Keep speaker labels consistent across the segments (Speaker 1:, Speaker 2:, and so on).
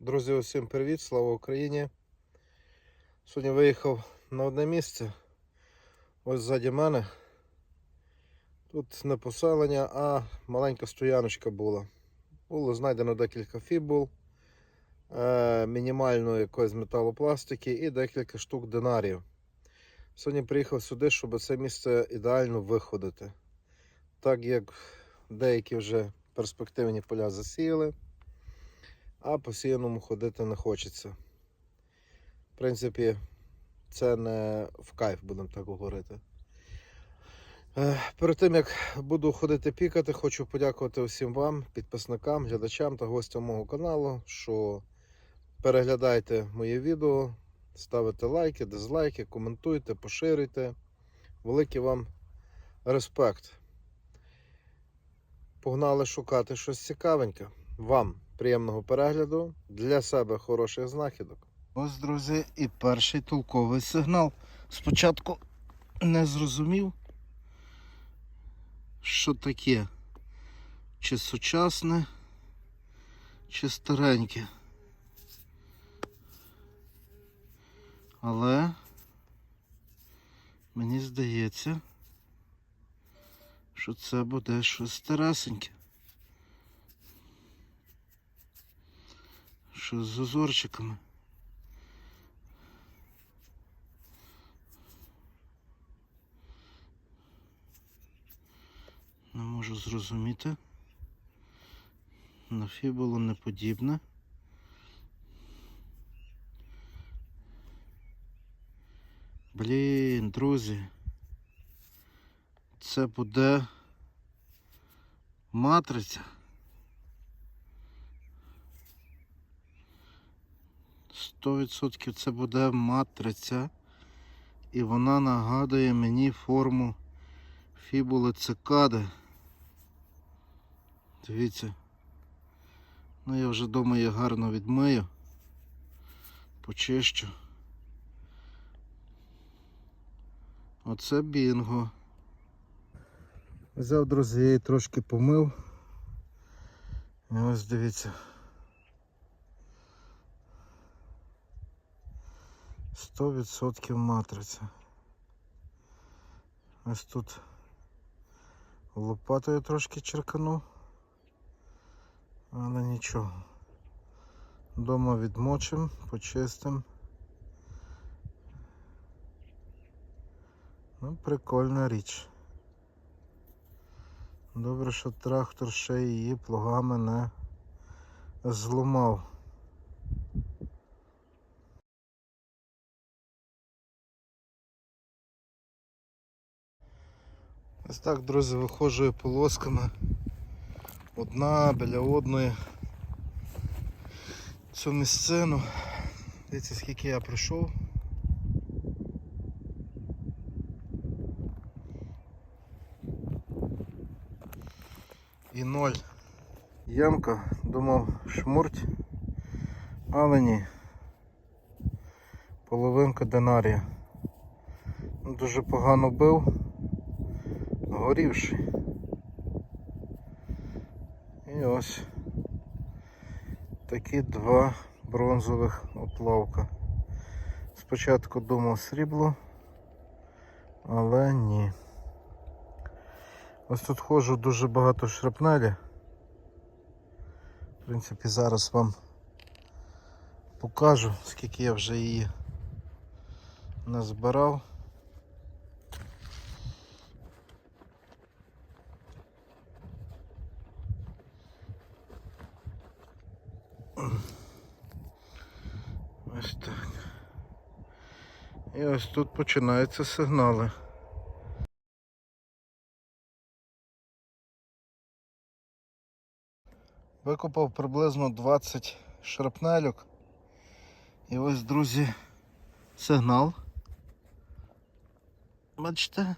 Speaker 1: Друзі, усім привіт, слава Україні. Сьогодні виїхав на одне місце. Ось ззаді мене. Тут не поселення, а маленька стояночка була. Було знайдено декілька фібул, е, мінімальної якоїсь металопластики і декілька штук динарів. Сьогодні приїхав сюди, щоб це місце ідеально виходити. Так як деякі вже перспективні поля засіяли а посіяному ходити не хочеться. В принципі, це не в кайф, будемо так говорити. Е, Перед тим як буду ходити пікати, хочу подякувати усім вам, підписникам, глядачам та гостям мого каналу, що переглядаєте мої відео, ставите лайки, дизлайки, коментуйте, поширюйте. Великий вам респект. Погнали шукати щось цікавеньке. Вам приємного перегляду, для себе хороших знахідок. Ось, друзі, і перший толковий сигнал. Спочатку не зрозумів, що таке, чи сучасне, чи стареньке. Але мені здається, що це буде щось старесеньке. Що з узорчиками. Не можу зрозуміти. На фібулу не подібне. Блін, друзі. Це буде матриця. 100% це буде матриця. І вона нагадує мені форму фібули цикади. Дивіться. Ну я вже вдома її гарно відмию, почищу. Оце бінго. Взяв, друзі, я її трошки помив. І ось дивіться. 100% матриця. Ось тут лопатою трошки черканув, але нічого. Дома відмочим, почистим. Ну, прикольна річ. Добре, що трактор ще її плугами не зламав. Ось так, друзі, виходжу полосками одна біля одної цю місцину. Дивіться, скільки я пройшов. І ноль. Ямка, думав шмурть, але ні. Половинка динарія. Дуже погано бив горівший. І ось такі два бронзових оплавка. Спочатку думав срібло, але ні. Ось тут ходжу дуже багато шрапнелі. В принципі, зараз вам покажу, скільки я вже її назбирав. Ось так. І ось тут починаються сигнали. Викопав приблизно 20 шрапнельок. І ось, друзі, сигнал. Бачите?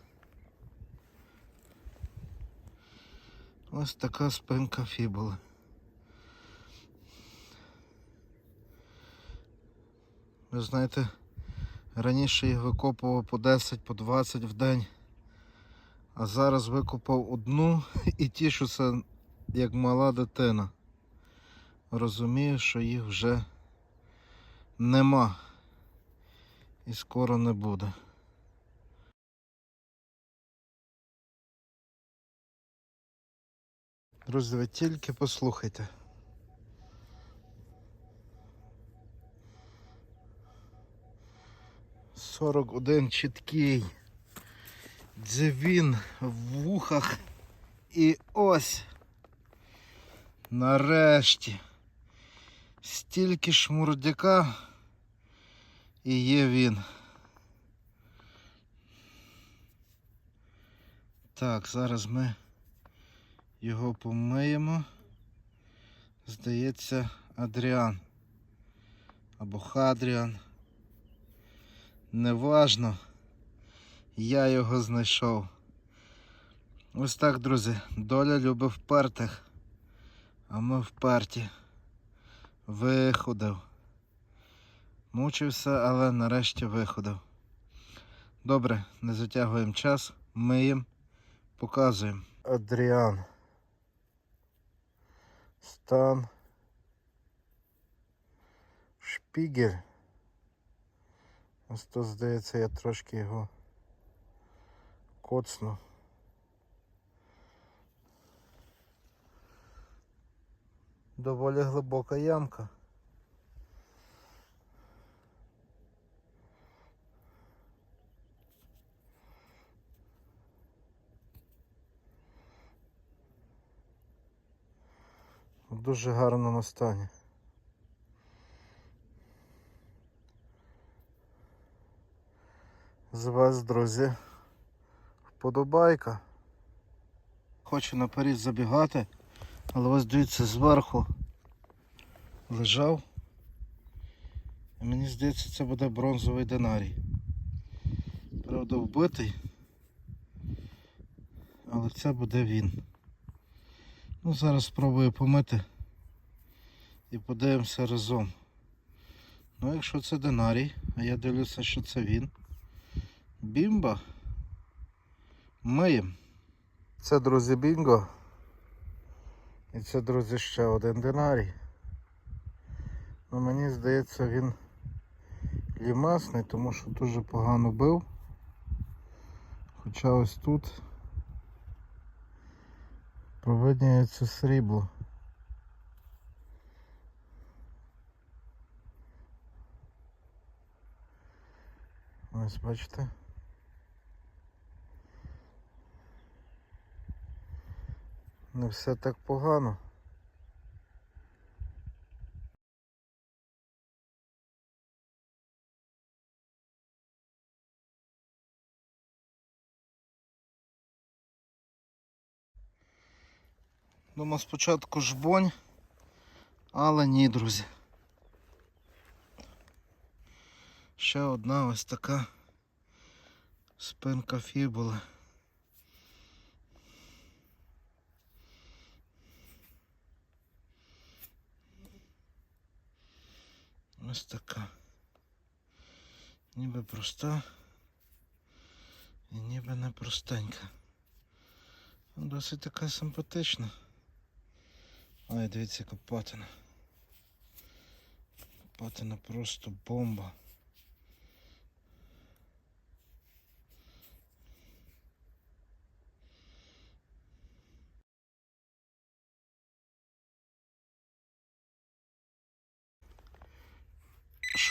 Speaker 1: Ось така спинка фібули. Ви знаєте, раніше їх викопував по 10, по 20 в день, а зараз викопав одну і тішуся як мала дитина. розумію, що їх вже нема і скоро не буде. Друзі, ви тільки послухайте. Сорок один чіткий дзвін в вухах. І ось нарешті стільки шмурдяка і є він. Так, зараз ми його помиємо. Здається, Адріан. Або Хадріан. Неважно. Я його знайшов. Ось так, друзі. Доля любить впертих. А ми вперті. Виходив. Мучився, але нарешті виходив. Добре, не затягуємо час, миємо, показуємо. Адріан. Стан. Шпігель. Ось то, здається, я трошки його коцну. Доволі глибока ямка. В дуже гарному стані. З вас, друзі, вподобайка. Хочу наперед забігати, але ось дивіться зверху лежав. І мені здається, це буде бронзовий динарій. Правда, вбитий. Але це буде він. Ну, зараз спробую помити і подивимося разом. Ну, якщо це динарій, а я дивлюся, що це він. Бімба. Миєм. Це, друзі, бінго. І це, друзі, ще один динарій. Ну, мені здається, він лімасний, тому що дуже погано бив. Хоча ось тут провидняється срібло. Ось бачите. Не все так погано. Думав спочатку жбонь, але ні, друзі. Ще одна ось така спинка фібули. Ось така. Ніби проста і ніби не простенька. Досить така симпатична. Ой, дивіться, яка патина. Патина просто бомба.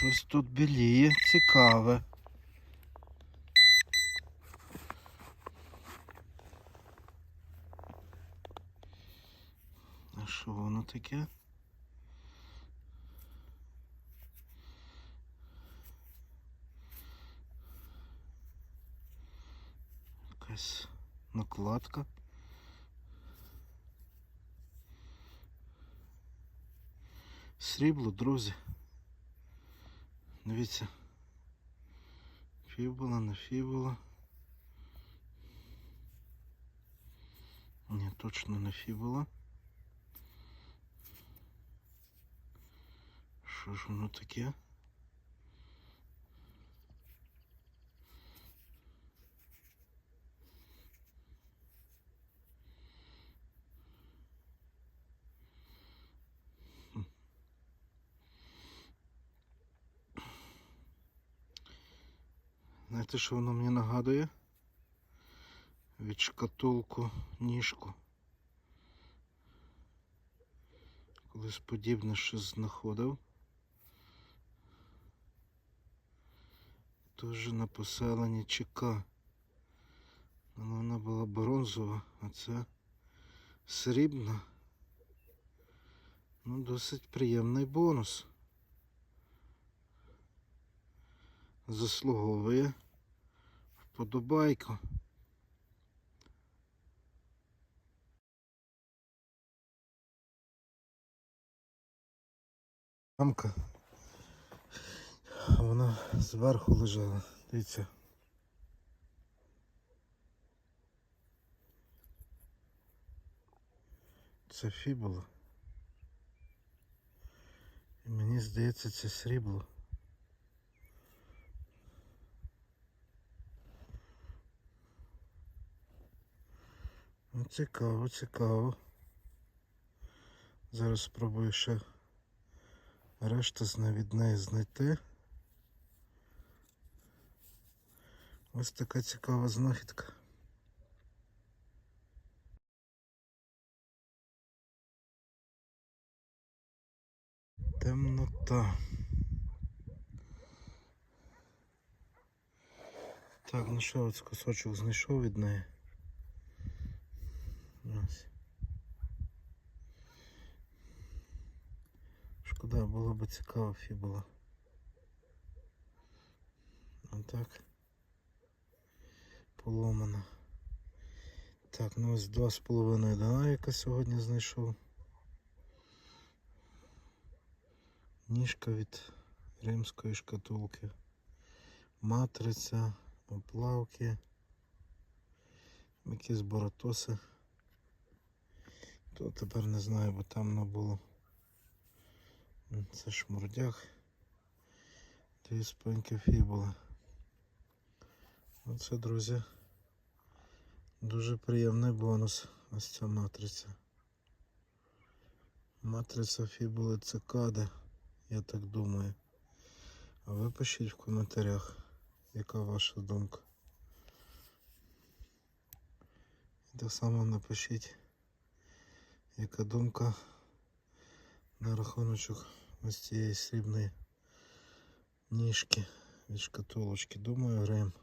Speaker 1: Щось тут біліє, цікаве. А що воно таке? Якась накладка. Срібло, друзі. Дивіться. Фібула, не фібула. Ні, точно не фібула. Що ж воно таке? Знаєте, що воно мені нагадує? Від шкатулку ніжку. Колись подібне щось знаходив. Теж на поселенні ЧК. Але вона була бронзова, а це срібна. Ну, досить приємний бонус. Заслуговує вподобайку. Мамка. А вона зверху лежала. Дивіться. Це фібула. І мені здається, це срібло. Цікаво, цікаво. Зараз спробую ще решта зна- від неї знайти. Ось така цікава знахідка. Темнота. Так, ну що, ось кусочок знайшов від неї. Ось. Шкода, було б цікаво фібула. А так. Поломана. Так, ну ось два з половиною динаміка сьогодні знайшов. Ніжка від римської шкатулки. Матриця, оплавки. Якісь боротоси. То тепер не знаю, бо там не було. Це шмурдяк. Дві спинки фібули. Оце, друзі, дуже приємний бонус. Ось ця матриця. Матриця фібули цикади, я так думаю. А ви пишіть в коментарях, яка ваша думка. І так само напишіть, яка думка на рахуночок ось цієї срібної ніжки від шкатулочки. Думаю, Рим.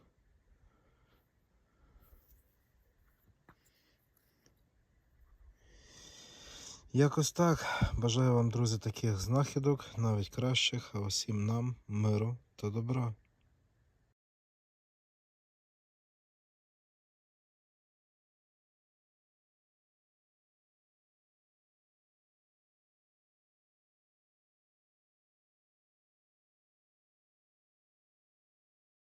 Speaker 1: Якось так. Бажаю вам, друзі, таких знахідок, навіть кращих, а усім нам миру та добра.